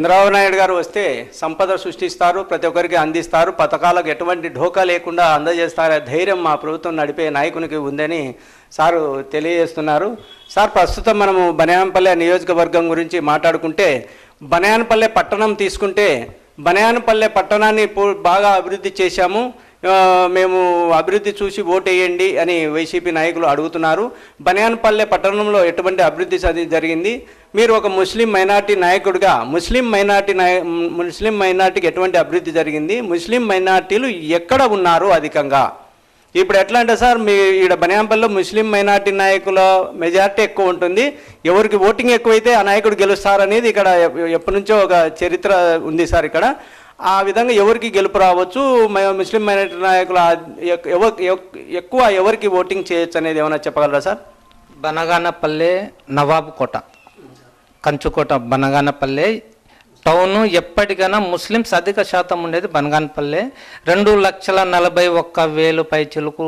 చంద్రబాబు నాయుడు గారు వస్తే సంపద సృష్టిస్తారు ప్రతి ఒక్కరికి అందిస్తారు. పథకాలకు ఎటువంటి ఢోకా లేకుండా అందజేస్తారే ధైర్యం మా ప్రభుత్వం నడిపే నాయకునికి ఉందని సారు తెలియజేస్తున్నారు. సార్ ప్రస్తుతం మనము బనయానపల్లె నియోజకవర్గం గురించి మాట్లాడుకుంటే బనయానపల్లె పట్టణం తీసుకుంటే బనయానపల్లె పట్టణాన్ని బాగా అభివృద్ధి చేశాము. మేము అభివృద్ధి చూసి ఓటేయండి అని వైసీపీ నాయకులు అడుగుతున్నారు. బనియాన్పల్లె పట్టణంలో ఎటువంటి అభివృద్ధి జరిగింది? మీరు ఒక ముస్లిం మైనార్టీ నాయకుడిగా ముస్లిం మైనార్టీ నాయ ముస్లిం మైనార్టీకి ఎటువంటి అభివృద్ధి జరిగింది? ముస్లిం మైనార్టీలు ఎక్కడ ఉన్నారు అధికంగా? ఇప్పుడు ఎట్లా అంటే సార్ మీ ఈడ బనియాంపల్లిలో ముస్లిం మైనార్టీ నాయకుల మెజార్టీ ఎక్కువ ఉంటుంది. ఎవరికి ఓటింగ్ ఎక్కువైతే ఆ నాయకుడు గెలుస్తారనేది ఇక్కడ ఎప్పటి నుంచో ఒక చరిత్ర ఉంది సార్ ఇక్కడ. ఆ విధంగా ఎవరికి గెలుపు రావచ్చు? ముస్లిం మైనారిటీ నాయకుల ఎక్కువ ఎవరికి ఓటింగ్ చేయొచ్చు అనేది ఏమైనా చెప్పగలరా సార్? బనగానపల్లె నవాబు కోట కంచుకోట బనగానపల్లె. టౌన్ ఎప్పటికైనా ముస్లిమ్స్ అధిక శాతం ఉండేది బనగానపల్లె. రెండు లక్షల నలభై ఒక్క వేలు పైచులకు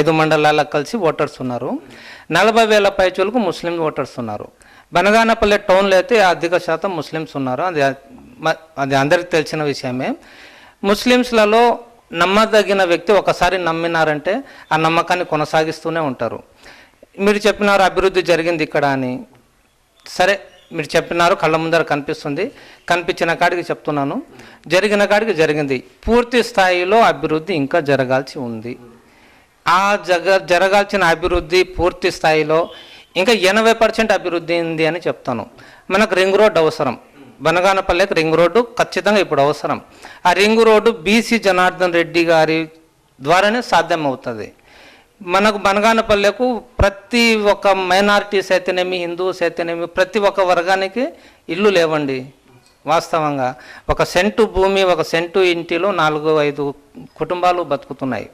ఐదు మండలాలకు కలిసి ఓటర్స్ ఉన్నారు. నలభై వేల పైచులకు ముస్లిం ఓటర్స్ ఉన్నారు. బనగానపల్లె టౌన్లో అయితే అధిక శాతం ముస్లిమ్స్ ఉన్నారు. అది అది అందరికి తెలిసిన విషయమే. ముస్లిమ్స్లలో నమ్మదగిన వ్యక్తి ఒకసారి నమ్మినారంటే ఆ నమ్మకాన్ని కొనసాగిస్తూనే ఉంటారు. మీరు చెప్పినారు అభివృద్ధి జరిగింది ఇక్కడ అని. సరే మీరు చెప్పినారు కళ్ళ ముందర కనిపిస్తుంది. కనిపించిన కాడికి చెప్తున్నాను. జరిగిన కాడికి జరిగింది. పూర్తి స్థాయిలో అభివృద్ధి ఇంకా జరగాల్సి ఉంది. ఆ జగ జరగాల్సిన అభివృద్ధి పూర్తి స్థాయిలో ఇంకా ఎనభై పర్సెంట్ అభివృద్ధి ఉంది అని చెప్తాను. మనకు రింగ్ రోడ్ అవసరం. బనగానపల్లెకి రింగ్ రోడ్డు ఖచ్చితంగా ఇప్పుడు అవసరం. ఆ ring road BC Janardhan Reddy గారి ద్వారానే సాధ్యం అవుతుంది మనకు బనగానపల్లెకు ప్రతి ఒక్క మైనారిటీస్ అయితేనేమి హిందూస్ అయితేనేమి ప్రతి ఒక్క వర్గానికి ఇల్లు లేవండి వాస్తవంగా. ఒక సెంటు భూమి ఒక సెంటు ఇంటిలో నాలుగు ఐదు కుటుంబాలు బతుకుతున్నాయి.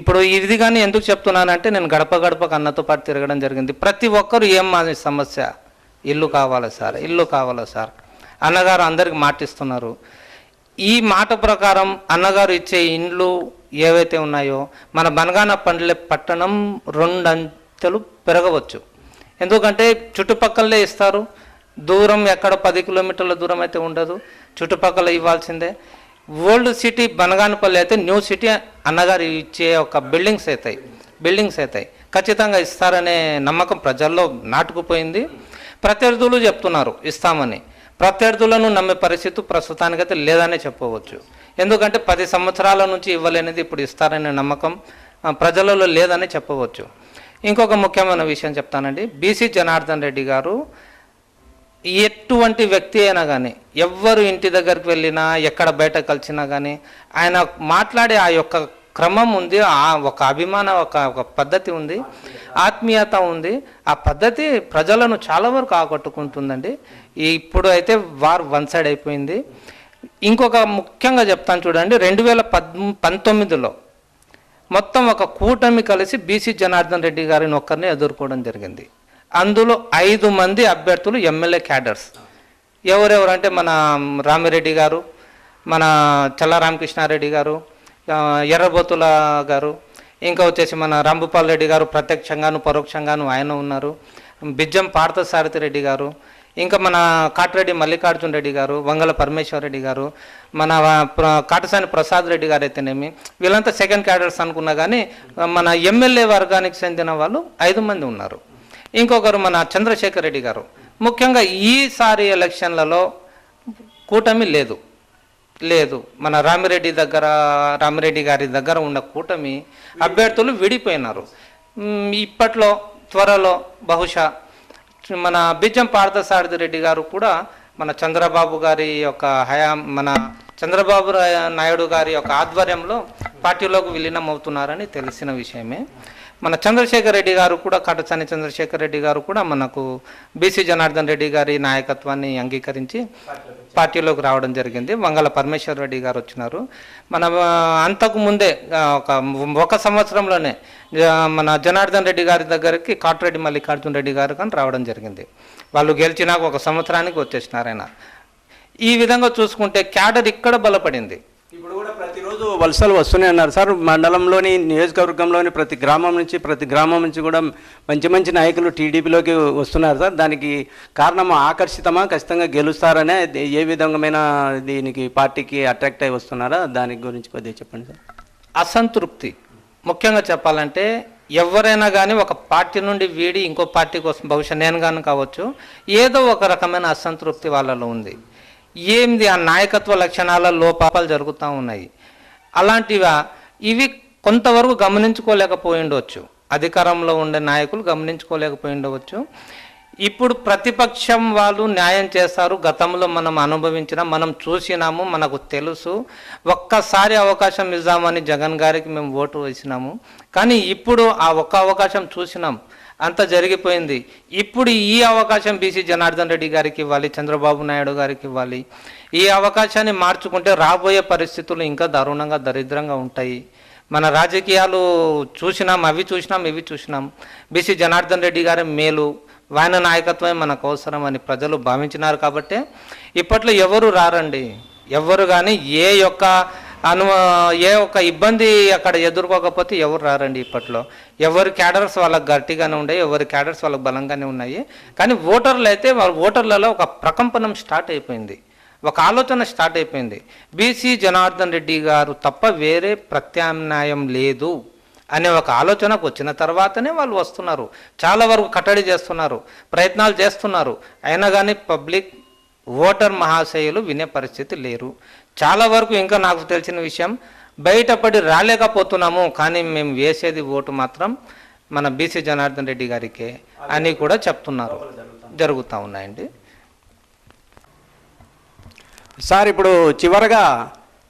ఇప్పుడు ఇది కానీ ఎందుకు చెప్తున్నానంటే నేను గడప గడపకు అన్నతో పాటు తిరగడం జరిగింది. ప్రతి ఒక్కరు ఏం మా సమస్య? ఇల్లు కావాలా సార్? ఇల్లు కావాలా సార్? అన్నగారు అందరికి మాటిస్తున్నారు. ఈ మాట ప్రకారం అన్నగారు ఇచ్చే ఇండ్లు ఏవైతే ఉన్నాయో మన బనగాన పండ్ల పట్టణం రెండంతలు పెరగవచ్చు. ఎందుకంటే చుట్టుపక్కలే ఇస్తారు. దూరం ఎక్కడ పది కిలోమీటర్ల దూరం అయితే ఉండదు. చుట్టుపక్కల ఇవ్వాల్సిందే. ఓల్డ్ సిటీ బనగానపల్లి అయితే న్యూ సిటీ అన్నగారు ఇచ్చే ఒక బిల్డింగ్స్ అవుతాయి బిల్డింగ్స్ అవుతాయి ఖచ్చితంగా ఇస్తారనే నమ్మకం ప్రజల్లో నాటుకుపోయింది. ప్రత్యర్థులు చెప్తున్నారు ఇస్తామని. ప్రత్యర్థులను నమ్మే పరిస్థితి ప్రస్తుతానికైతే లేదనే చెప్పవచ్చు. ఎందుకంటే పది సంవత్సరాల నుంచి ఇవ్వలేనిది ఇప్పుడు ఇస్తారనే నమ్మకం ప్రజలలో లేదని చెప్పవచ్చు. ఇంకొక ముఖ్యమైన విషయం చెప్తానండి. బీసీ జనార్దన్ రెడ్డి గారు ఎటువంటి వ్యక్తి అయినా కానీ ఎవ్వరు ఇంటి దగ్గరికి వెళ్ళినా ఎక్కడ బయట కలిసినా కానీ ఆయన మాట్లాడే ఆ యొక్క క్రమం ఉంది ఆ ఒక అభిమాన ఒక ఒక పద్ధతి ఉంది ఆత్మీయత ఉంది. ఆ పద్ధతి ప్రజలను చాలా వరకు ఆకట్టుకుంటుందండి. ఇప్పుడు అయితే వార్ వన్ సైడ్ అయిపోయింది. ఇంకొక ముఖ్యంగా చెప్తాను చూడండి రెండు వేల పద్ పంతొమ్మిదిలో మొత్తం ఒక కూటమి కలిసి బీసీ జనార్దన్ రెడ్డి గారిని ఒక్కరిని ఎదుర్కోవడం జరిగింది. అందులో ఐదు మంది అభ్యర్థులు ఎమ్మెల్యే క్యాడర్స్. ఎవరెవరు అంటే మన రామిరెడ్డి గారు మన చల్ల రామకృష్ణారెడ్డి గారు ఎర్రబోతుల గారు ఇంకా వచ్చేసి మన రాంభూపాల్ రెడ్డి గారు ప్రత్యక్షంగాను పరోక్షంగాను ఆయన ఉన్నారు. బిజ్జం పార్థసారథి రెడ్డి గారు ఇంకా మన కాటిరెడ్డి మల్లికార్జున రెడ్డి గారు వంగల పరమేశ్వర రెడ్డి గారు మన కాటసాని ప్రసాద్ రెడ్డి గారు అయితేనేమి వీళ్ళంతా సెకండ్ క్యాడర్స్ అనుకున్నా కానీ మన ఎమ్మెల్యే వర్గానికి చెందిన వాళ్ళు ఐదు మంది ఉన్నారు. ఇంకొకరు మన చంద్రశేఖర్ రెడ్డి గారు. ముఖ్యంగా ఈసారి ఎలక్షన్లలో కూటమి లేదు. లేదు. మన రామిరెడ్డి దగ్గర రామిరెడ్డి గారి దగ్గర ఉన్న కూటమి అభ్యర్థులు విడిపోయినారు. ఇప్పట్లో త్వరలో బహుశా మన బిజ్జం పార్థసారథి రెడ్డి గారు కూడా మన చంద్రబాబు గారి యొక్క హయాం మన చంద్రబాబు నాయుడు గారి యొక్క ఆధ్వర్యంలో పార్టీలోకి విలీనం అవుతున్నారని తెలిసిన విషయమే. మన చంద్రశేఖర్ రెడ్డి గారు కూడా కటసాని చంద్రశేఖర్ రెడ్డి గారు కూడా మనకు బీసీ జనార్దన్ రెడ్డి గారి నాయకత్వాన్ని అంగీకరించి పార్టీలోకి రావడం జరిగింది. మంగళ పరమేశ్వర్ రెడ్డి గారు వచ్చినారు. మన అంతకు ముందే ఒక ఒక సంవత్సరంలోనే మన జనార్దన్ రెడ్డి గారి దగ్గరికి కాటిరెడ్డి మల్లికార్జున రెడ్డి గారు కానీ రావడం జరిగింది. వాళ్ళు గెలిచినాక ఒక సంవత్సరానికి వచ్చేసినారు ఆయన. ఈ విధంగా చూసుకుంటే క్యాడర్ ఇక్కడ బలపడింది. కూడా ప్రతిరోజు రోజు వలసలు వస్తూనే ఉన్నారు. సార్ మండలంలోని నియోజకవర్గంలోని ప్రతి గ్రామం నుంచి ప్రతి గ్రామం నుంచి కూడా మంచి మంచి నాయకులు టీడీపీలోకి వస్తున్నారు. సార్ దానికి కారణం ఆకర్షితమా? ఖచ్చితంగా గెలుస్తారనే ఏ విధమైన దీనికి పార్టీకి అట్రాక్ట్ అయి వస్తున్నారా? దాని గురించి కొద్దిగా చెప్పండి సార్. అసంతృప్తి. ముఖ్యంగా చెప్పాలంటే ఎవరైనా కానీ ఒక పార్టీ నుండి వీడి ఇంకో పార్టీ కోసం బహుశా నేను కానీ కావచ్చు ఏదో ఒక రకమైన అసంతృప్తి వాళ్ళలో ఉంది. ఏంది ఆ నాయకత్వ లక్షణాల లోపాలు జరుగుతూ ఉన్నాయి? అలాంటివా ఇవి కొంతవరకు గమనించుకోలేకపోయి ఉండవచ్చు అధికారంలో ఉండే నాయకులు గమనించుకోలేకపోయి ఉండవచ్చు ఇప్పుడు ప్రతిపక్షం వాళ్ళు న్యాయం చేస్తారు గతంలో మనం అనుభవించిన మనం చూసినాము మనకు తెలుసు. ఒక్కసారి అవకాశం ఇద్దామని జగన్ గారికి మేము ఓటు వేసినాము. కానీ ఇప్పుడు ఆ ఒక్క అవకాశం చూసినాం. అంత జరిగిపోయింది. ఇప్పుడు ఈ అవకాశం బీసీ జనార్దన్ రెడ్డి గారికి ఇవ్వాలి చంద్రబాబు నాయుడు గారికి ఇవ్వాలి. ఈ అవకాశాన్ని మార్చుకుంటే రాబోయే పరిస్థితులు ఇంకా దారుణంగా దరిద్రంగా ఉంటాయి. మన రాజకీయాలు చూసినాం అవి చూసినాం ఇవి చూసినాం. బీసీ జనార్దన్ రెడ్డి గారి మేలు వాయన నాయకత్వమే మనకు అవసరం అని ప్రజలు భావించినారు కాబట్టి ఇప్పట్లో ఎవరు రారండి? ఎవరు కానీ ఏ యొక్క అను ఏ ఒక్క ఇబ్బంది అక్కడ ఎదుర్కోకపోతే ఎవరు రారండి ఇప్పట్లో? ఎవరి క్యాడర్స్ వాళ్ళకి గట్టిగానే ఉన్నాయి ఎవరి క్యాడర్స్ వాళ్ళకి బలంగానే ఉన్నాయి. కానీ ఓటర్లు అయితే వాళ్ళ ఓటర్లలో ఒక ప్రకంపనం స్టార్ట్ అయిపోయింది. ఒక ఆలోచన స్టార్ట్ అయిపోయింది. బీసీ జనార్దన్ రెడ్డి గారు తప్ప వేరే ప్రత్యామ్నాయం లేదు అనే ఒక ఆలోచనకు వచ్చిన తర్వాతనే వాళ్ళు వస్తున్నారు. చాలా వరకు కట్టడి చేస్తున్నారు ప్రయత్నాలు చేస్తున్నారు. అయినా కానీ పబ్లిక్ ఓటర్ మహాశయులు వినే పరిస్థితి లేరు. చాలా వరకు ఇంకా నాకు తెలిసిన విషయం బయటపడి రాలేకపోతున్నాము కానీ మేము వేసేది ఓటు మాత్రం మన బీసీ జనార్దన్ రెడ్డి గారికే అని కూడా చెప్తున్నారు. జరుగుతూ ఉన్నాయండి. సార్ ఇప్పుడు చివరగా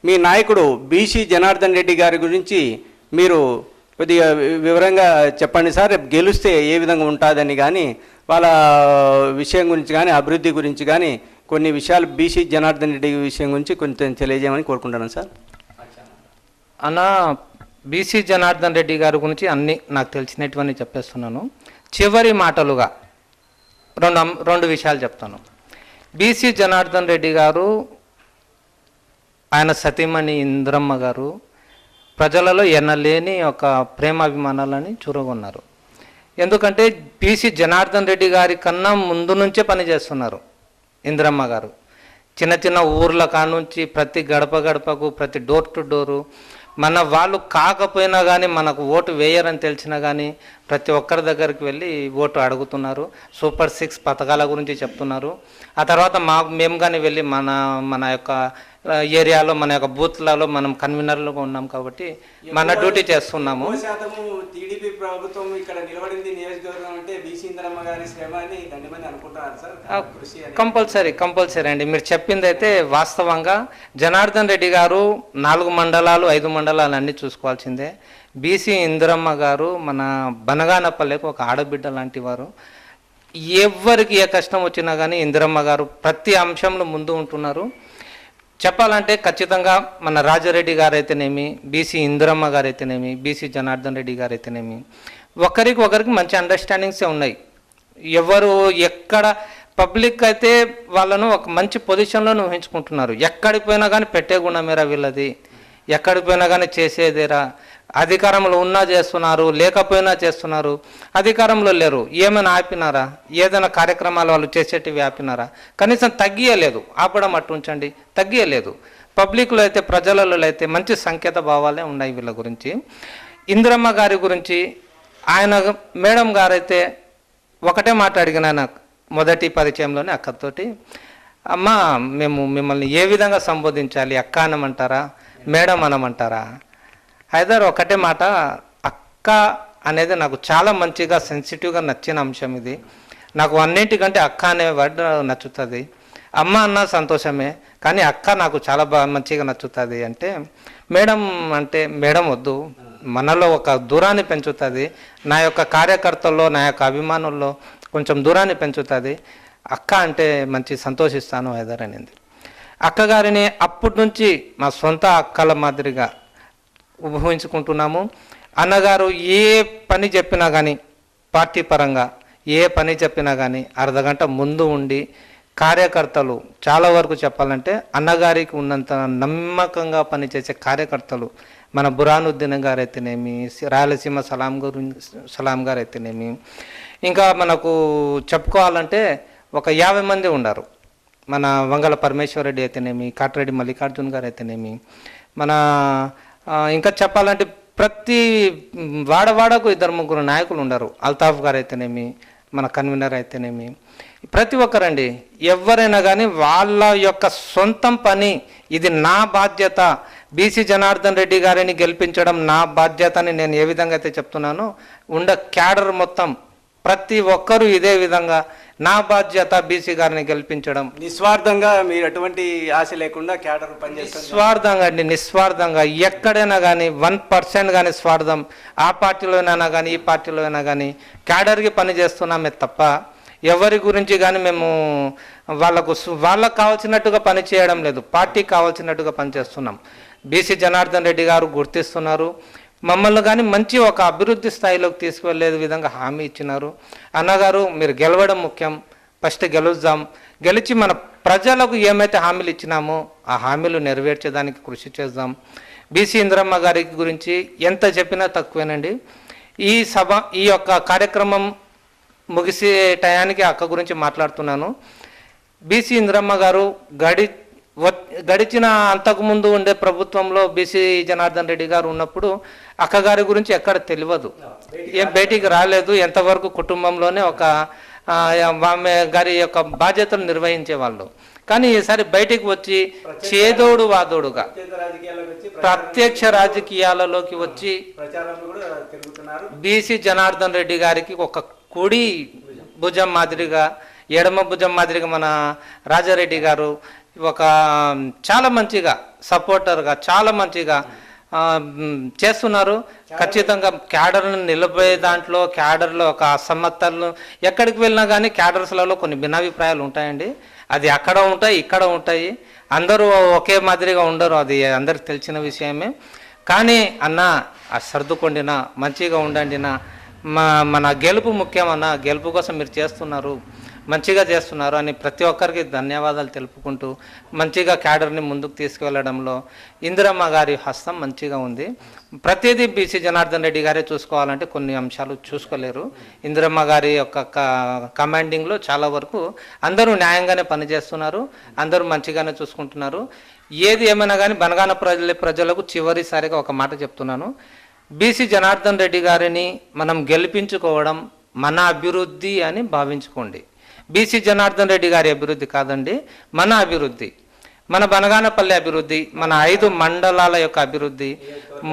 మీ నాయకుడు బీసీ జనార్దన్ రెడ్డి గారి గురించి మీరు కొద్దిగా వివరంగా చెప్పండి సార్. రేపు గెలిస్తే ఏ విధంగా ఉంటుందని కానీ వాళ్ళ విషయం గురించి కానీ అభివృద్ధి గురించి కానీ కొన్ని విషయాలు బీసీ జనార్దన్ రెడ్డి విషయం గురించి కొంచెం తెలియజేయమని కోరుకుంటున్నాను సార్. అన్న బీసీ జనార్దన్ రెడ్డి గారి గురించి అన్నీ నాకు తెలిసినటువంటి చెప్పేస్తున్నాను. చివరి మాటలుగా రెండు అం- రెండు విషయాలు చెప్తాను. బీసీ జనార్దన్ రెడ్డి గారు ఆయన సతీమణి ఇంద్రమ్మ గారు ప్రజలలో ఎన్నలేని ఒక ప్రేమాభిమానాలని చూరగొన్నారు. ఎందుకంటే బీసీ జనార్దన్ రెడ్డి గారి కన్నా ముందు నుంచే పనిచేస్తున్నారు ఇంద్రమ్మ గారు. చిన్న చిన్న ఊర్ల కానుంచి ప్రతి గడప గడపకు ప్రతి డోర్ టు డోరు మన వాళ్ళు కాకపోయినా కానీ మనకు ఓటు వేయరని తెలిసినా కానీ ప్రతి ఒక్కరి దగ్గరికి వెళ్ళి ఓటు అడుగుతున్నారు. సూపర్ సిక్స్ పథకాల గురించి చెప్తున్నారు. ఆ తర్వాత మా మేము కానీ వెళ్ళి మన మన యొక్క ఏరియాలో మన యొక్క బూత్లలో మనం కన్వీనర్లుగా ఉన్నాం కాబట్టి మన డ్యూటీ చేస్తున్నాము. శాతము టీడీపీ ప్రభుత్వం ఇక్కడ నిలబడింది నియోజకవర్గం అంటే బీసీ ఇంద్రమ్మ గారి శ్రమ అని దండి మంది అనుకుంటున్నారు సార్. కృషి అని కంపల్సరీ కంపల్సరీ అండి. మీరు చెప్పింది అయితే వాస్తవంగా జనార్దన్ రెడ్డి గారు నాలుగు మండలాలు ఐదు మండలాలు అన్నీ చూసుకోవాల్సిందే బీసీ ఇందిరమ్మ గారు మన బనగానపల్లెకు ఒక ఆడబిడ్డ లాంటి వారు. ఎవరికి ఏ కష్టం వచ్చినా కానీ ఇందిరమ్మ గారు ప్రతి అంశంలో ముందు ఉంటున్నారు. చెప్పాలంటే ఖచ్చితంగా మన రాజారెడ్డి గారైతేనేమి బీసీ ఇందిరమ్మ గారైతేనేమి బీసీ జనార్దన్ రెడ్డి గారైతేనేమి ఒకరికి ఒకరికి మంచి అండర్స్టాండింగ్సే ఉన్నాయి. ఎవరు ఎక్కడ పబ్లిక్ అయితే వాళ్ళను ఒక మంచి పొజిషన్లో ఊహించుకుంటున్నారు. ఎక్కడికి పోయినా కానీ పెట్టే గుణమేరా వీళ్ళది? ఎక్కడికి పోయినా కానీ చేసేదేరా? అధికారంలో ఉన్నా చేస్తున్నారు లేకపోయినా చేస్తున్నారు అధికారంలో లేరు. ఏమైనా ఆపినారా? ఏదైనా కార్యక్రమాలు వాళ్ళు చేసేటివి ఆపినారా? కనీసం తగ్గియలేదు. ఆపడం అట్టు ఉంచండి. తగ్గియలేదు. పబ్లిక్లో అయితే ప్రజలలో అయితే మంచి సంకేత భావాలే ఉన్నాయి వీళ్ళ గురించి. ఇందిరమ్మ గారి గురించి ఆయన మేడం గారైతే ఒకటే మాట అడిగిన మొదటి పరిచయంలోనే అక్కతోటి అమ్మ మేము మిమ్మల్ని ఏ విధంగా సంబోధించాలి? అక్క అనమంటారా మేడం అనమంటారా హైదర్ ఒకటే మాట. అక్క అనేది నాకు చాలా మంచిగా సెన్సిటివ్గా నచ్చిన అంశం ఇది. నాకు అన్నింటికంటే అక్క అనే వర్డ్ నచ్చుతుంది. అమ్మ అన్న సంతోషమే కానీ అక్క నాకు చాలా బాగా మంచిగా నచ్చుతుంది అంటే మేడం అంటే మేడం వద్దు. మనలో ఒక దూరాన్ని పెంచుతుంది. నా యొక్క కార్యకర్తల్లో నా యొక్క అభిమానుల్లో కొంచెం దూరాన్ని పెంచుతుంది. అక్క అంటే మంచి సంతోషిస్తాను హైదర్ అనేది. అక్కగారిని అప్పటి నుంచి మా సొంత అక్కల మాదిరిగా ఉపభవించుకుంటున్నాము అన్నగారు ఏ పని చెప్పినా కానీ పార్టీ పరంగా ఏ పని చెప్పినా కానీ అర్ధగంట ముందు ఉండి కార్యకర్తలు చాలా వరకు చెప్పాలంటే అన్నగారికి ఉన్నంత నమ్మకంగా పనిచేసే కార్యకర్తలు మన బురానుద్దీన్ గారు అయితేనేమి రాయలసీమ సలాం గారు సలాం గారు అయితేనేమి ఇంకా మనకు చెప్పుకోవాలంటే ఒక యాభై మంది ఉన్నారు మన వంగల పరమేశ్వరరెడ్డి అయితేనేమి కాటిరెడ్డి మల్లికార్జున్ గారు అయితేనేమి మన ఇంకా చెప్పాలంటే ప్రతి వాడవాడకు ఇద్దరు ముగ్గురు నాయకులు ఉండరు. అల్తాఫ్ గారు అయితేనేమి మన కన్వీనర్ అయితేనేమి. ప్రతి ఒక్కరండి ఎవరైనా కానీ వాళ్ళ యొక్క సొంతం పని ఇది నా బాధ్యత. బీసీ జనార్దన్ రెడ్డి గారిని గెలిపించడం నా బాధ్యత అని నేను ఏ విధంగా అయితే చెప్తున్నానో ఉండ క్యాడర్ మొత్తం ప్రతి ఒక్కరూ ఇదే విధంగా నా బాధ్యత బీసీ గారిని గెలిపించడం. నిస్వార్థంగా మీరు ఎటువంటి ఆశ లేకుండా క్యాడర్ పనిచేస్తుంది. నిస్వార్థంగా అండి నిస్వార్థంగా. ఎక్కడైనా కానీ వన్ పర్సెంట్ కానీ స్వార్థం ఆ పార్టీలోనైనా కానీ ఈ పార్టీలోనైనా కానీ క్యాడర్కి పని చేస్తున్నామే తప్ప ఎవరి గురించి కానీ మేము వాళ్ళకు వాళ్ళకు కావాల్సినట్టుగా పని చేయడం లేదు. పార్టీకి కావాల్సినట్టుగా పని చేస్తున్నాం. బీసీ జనార్దన్ రెడ్డి గారు గుర్తిస్తున్నారు. మమ్మల్ని కానీ మంచి ఒక అభివృద్ధి స్థాయిలోకి తీసుకువెళ్ళే విధంగా హామీ ఇచ్చినారు. అన్నగారు మీరు గెలవడం ముఖ్యం. ఫస్ట్ గెలుద్దాం. గెలిచి మన ప్రజలకు ఏమైతే హామీలు ఇచ్చినామో ఆ హామీలు నెరవేర్చేదానికి కృషి చేద్దాం. బీసీ ఇంద్రమ్మ గారి గురించి ఎంత చెప్పినా తక్కువేనండి. ఈ సభ ఈ యొక్క కార్యక్రమం ముగిసే టయానికి అక్క గురించి మాట్లాడుతున్నాను. బీసీ ఇంద్రమ్మ గారు గడి గడిచిన అంతకుముందు ఉండే ప్రభుత్వంలో బీసీ జనార్దన్ రెడ్డి గారు ఉన్నప్పుడు అక్కగారి గురించి ఎక్కడ తెలియదు. ఏం బయటికి రాలేదు. ఎంతవరకు కుటుంబంలోనే ఒక ఆమె గారి యొక్క బాధ్యతలు నిర్వహించేవాళ్ళు. కానీ ఈసారి బయటికి వచ్చి చేదోడు వాదోడుగా ప్రత్యక్ష రాజకీయాలలోకి వచ్చి బీసీ జనార్దన్ రెడ్డి గారికి ఒక కుడి భుజం మాదిరిగా ఎడమ భుజం మాదిరిగా మన రాజారెడ్డి గారు ఒక చాలా మంచిగా సపోర్టర్గా చాలా మంచిగా చేస్తున్నారు. ఖచ్చితంగా క్యాడర్ను నిలబోయే దాంట్లో క్యాడర్లో ఒక అసమర్థలు ఎక్కడికి వెళ్ళినా కానీ క్యాడర్స్లలో కొన్ని భిన్నాభిప్రాయాలు ఉంటాయండి. అది అక్కడ ఉంటాయి ఇక్కడ ఉంటాయి. అందరూ ఒకే మాదిరిగా ఉండరు అది అందరికి తెలిసిన విషయమే. కానీ అన్న సర్దుకోండినా మంచిగా ఉండండినా మా మన గెలుపు ముఖ్యమన్నా గెలుపు కోసం మీరు చేస్తున్నారు. మంచిగా చేస్తున్నారు అని ప్రతి ఒక్కరికి ధన్యవాదాలు తెలుపుకుంటూ మంచిగా క్యాడర్ని ముందుకు తీసుకువెళ్ళడంలో ఇందిరమ్మ గారి హస్తం మంచిగా ఉంది. ప్రతిదీ బీసీ జనార్దన్ రెడ్డి గారే చూసుకోవాలంటే కొన్ని అంశాలు చూసుకోలేరు. ఇందిరమ్మ గారి యొక్క కమాండింగ్లో చాలా వరకు అందరూ న్యాయంగానే పనిచేస్తున్నారు. అందరూ మంచిగానే చూసుకుంటున్నారు. ఏది ఏమైనా కానీ బనగాన ప్రజల ప్రజలకు చివరిసారిగా ఒక మాట చెప్తున్నాను. బీసీ జనార్దన్ రెడ్డి గారిని మనం గెలిపించుకోవడం మన అభివృద్ధి అని భావించుకోండి. బీసీ జనార్దన్ రెడ్డి గారి అభివృద్ధి కాదండి మన అభివృద్ధి. మన బనగానపల్లి అభివృద్ధి మన ఐదు మండలాల యొక్క అభివృద్ధి.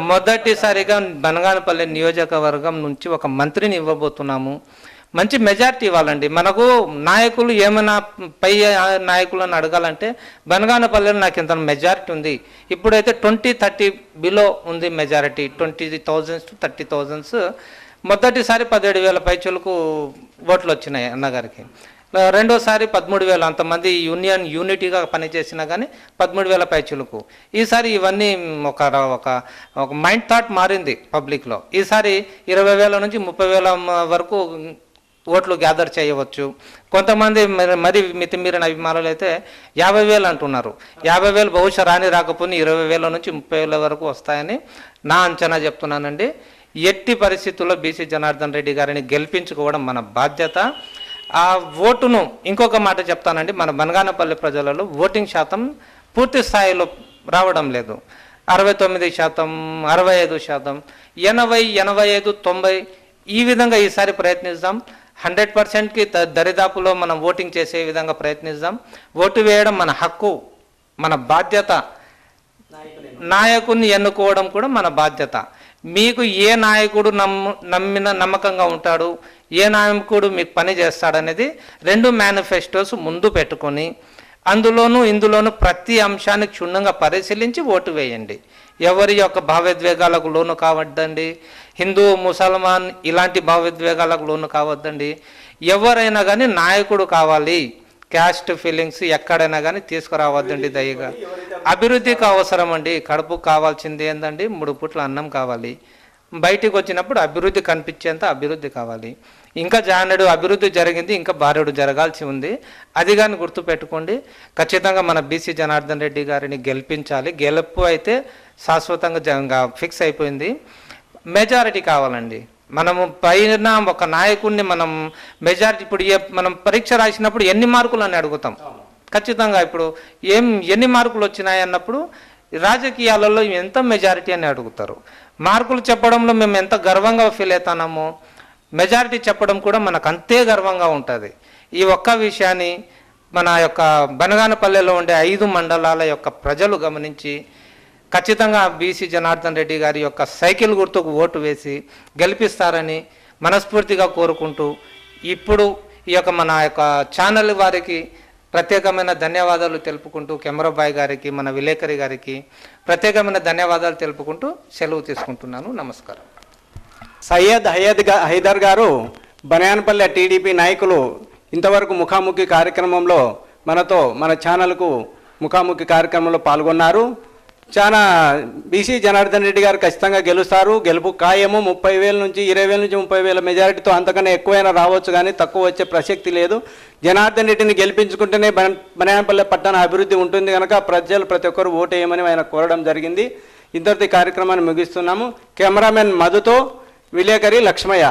మొదటిసారిగా బనగానపల్లి నియోజకవర్గం నుంచి ఒక మంత్రిని ఇవ్వబోతున్నాము. మంచి మెజారిటీ ఇవ్వాలండి. మనకు నాయకులు ఏమైనా పై నాయకులను అడగాలంటే బనగానపల్లిలో నాకు ఇంత మెజారిటీ ఉంది. ఇప్పుడైతే ట్వంటీ థర్టీ బిలో ఉంది majority. Twenty thousands to thirty thousands. మొదటిసారి పదిహేడు వేల పైచులకు ఓట్లు వచ్చినాయి అన్నగారికి. రెండోసారి పదమూడు వేలు. అంతమంది యూనియన్ యూనిటీగా పనిచేసినా కానీ పదమూడు వేల పైచులకు ఈసారి ఇవన్నీ ఒక ఒక ఒక మైండ్ థాట్ మారింది పబ్లిక్లో. ఈసారి ఇరవై వేల నుంచి ముప్పై వేల వరకు ఓట్లు గ్యాదర్ చేయవచ్చు. కొంతమంది మరి మరి మితిమీరిన అభిమానులు అయితే యాభై వేలు అంటున్నారు. యాభై వేలు బహుశా రాని రాకపోయినా ఇరవై వేల నుంచి ముప్పై వేల వరకు వస్తాయని నా అంచనా చెప్తున్నానండి. ఎట్టి పరిస్థితుల్లో బీసీ జనార్దన్ రెడ్డి గారిని గెలిపించుకోవడం మన బాధ్యత. ఆ ఓటును ఇంకొక మాట చెప్తానండి. మన బనగానపల్లి ప్రజలలో ఓటింగ్ శాతం పూర్తి స్థాయిలో రావడం లేదు. అరవై తొమ్మిది శాతం అరవై ఐదు శాతం ఎనభై ఎనభై ఐదు తొంభై ఈ విధంగా ఈసారి ప్రయత్నిస్తాం. హండ్రెడ్ పర్సెంట్కి దరిదాపులో మనం ఓటింగ్ చేసే విధంగా ప్రయత్నిస్తాం. ఓటు వేయడం మన హక్కు మన బాధ్యత. నాయకుడిని ఎన్నుకోవడం కూడా మన బాధ్యత. మీకు ఏ నాయకుడు నమ్ము నమ్మిన నమ్మకంగా ఉంటాడు ఏ నాయకుడు మీకు పని చేస్తాడనేది రెండు మేనిఫెస్టోస్ ముందు పెట్టుకొని అందులోనూ ఇందులోనూ ప్రతి అంశాన్ని క్షుణ్ణంగా పరిశీలించి ఓటు వేయండి. ఎవరి యొక్క భావోద్వేగాలకు లోను కావద్దండి. హిందూ ముసల్మాన్ ఇలాంటి భావోద్వేగాలకు లోను కావద్దండి. ఎవరైనా కానీ నాయకుడు కావాలి. క్యాస్ట్ ఫీలింగ్స్ ఎక్కడైనా కానీ తీసుకురావద్దండి దయగా. అభివృద్ధికి అవసరం అండి కడుపు కావాల్సింది ఏందండి? మూడు పుట్ల అన్నం కావాలి. బయటికి వచ్చినప్పుడు అభివృద్ధి కనిపించేంత అభివృద్ధి కావాలి. ఇంకా జానడు అభివృద్ధి జరిగింది ఇంకా భార్యుడు జరగాల్సి ఉంది. అది కానీ గుర్తుపెట్టుకోండి ఖచ్చితంగా మన బీసీ జనార్దన్ రెడ్డి గారిని గెలిపించాలి. గెలుపు అయితే శాశ్వతంగా ఫిక్స్ అయిపోయింది. మెజారిటీ కావాలండి. మనము పైన ఒక నాయకుడిని మనం మెజారిటీ ఇప్పుడు ఏ- మనం పరీక్ష రాసినప్పుడు ఎన్ని మార్కులు అని అడుగుతాం? ఖచ్చితంగా ఇప్పుడు ఏం ఎన్ని మార్కులు వచ్చినాయి అన్నప్పుడు రాజకీయాలలో ఎంత మెజారిటీ అని అడుగుతారు. మార్కులు చెప్పడంలో మేము ఎంత గర్వంగా ఫీల్ అవుతున్నామో మెజారిటీ చెప్పడం కూడా మనకు అంతే గర్వంగా ఉంటుంది. ఈ ఒక్క విషయాన్ని మన యొక్క బనగానపల్లెలో ఉండే ఐదు మండలాల యొక్క ప్రజలు గమనించి ఖచ్చితంగా బీసీ జనార్దన్ రెడ్డి గారి యొక్క సైకిల్ గుర్తుకు ఓటు వేసి గెలిపిస్తారని మనస్ఫూర్తిగా కోరుకుంటూ ఇప్పుడు ఈ యొక్క మన యొక్క ఛానల్ వారికి ప్రత్యేకమైన ధన్యవాదాలు తెలుపుకుంటూ కెమెరాబాయ్ గారికి మన విలేకరి గారికి ప్రత్యేకమైన ధన్యవాదాలు తెలుపుకుంటూ సెలవు తీసుకుంటున్నాను. నమస్కారం. సయ్యద్ హయద్ హైదర్ గారు బనయాన్పల్లె టీడీపీ నాయకులు ఇంతవరకు ముఖాముఖి కార్యక్రమంలో మనతో మన ఛానల్కు ముఖాముఖి కార్యక్రమంలో పాల్గొన్నారు. చాలా బీసీ జనార్దన్ రెడ్డి గారు ఖచ్చితంగా గెలుస్తారు. గెలుపు ఖాయము. ముప్పై వేల నుంచి ఇరవై వేల నుంచి ముప్పై వేల మెజారిటీతో అంతకన్నా ఎక్కువైనా రావచ్చు కానీ తక్కువ వచ్చే ప్రసక్తి లేదు. జనార్దన్ రెడ్డిని గెలిపించుకుంటేనే బన పట్టణ అభివృద్ధి ఉంటుంది కనుక ప్రజలు ప్రతి ఒక్కరు ఓటు వేయమని ఆయన కోరడం జరిగింది. ఇంతటి కార్యక్రమాన్ని ముగిస్తున్నాము. కెమెరామెన్ మధుతో విలేకరి లక్ష్మయ్య.